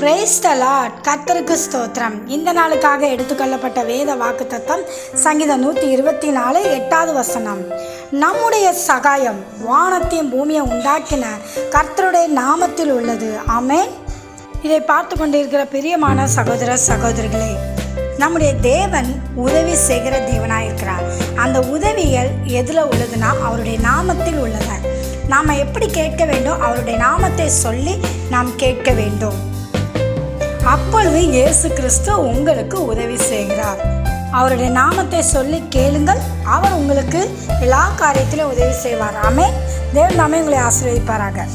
Praise the Lord கர்த்தருக்கு ஸ்தோத்திரம். இந்த நாளுக்காக எடுத்துக்கொள்ளப்பட்ட வேத வாக்குத்தத்தம் சங்கீதம் நூற்றி இருபத்தி நாலு எட்டாவது வசனம். நம்முடைய சகாயம் வானத்தையும் பூமியை உண்டாக்கின கர்த்தருடைய நாமத்தில் உள்ளது. ஆமென். இதை பார்த்து கொண்டிருக்கிற பிரியமான சகோதர சகோதரிகளே நம்முடைய தேவன் உதவி செய்கிற தேவனாக இருக்கிறார். அந்த உதவிகள் எதில் உள்ளதுன்னா அவருடைய நாமத்தில் உள்ளது நாம் எப்படி கேட்க வேண்டும் அவருடைய நாமத்தை சொல்லி நாம் கேட்க வேண்டும். அப்பொழுது இயேசு கிறிஸ்து உங்களுக்கு உதவி செய்கிறார். அவருடைய நாமத்தை சொல்லி கேளுங்கள். அவர் உங்களுக்கு எல்லா காரியத்திலும் உதவி செய்வார். ஆமே தேவன் நாமே உங்களை ஆசீர்வதிப்பாராக.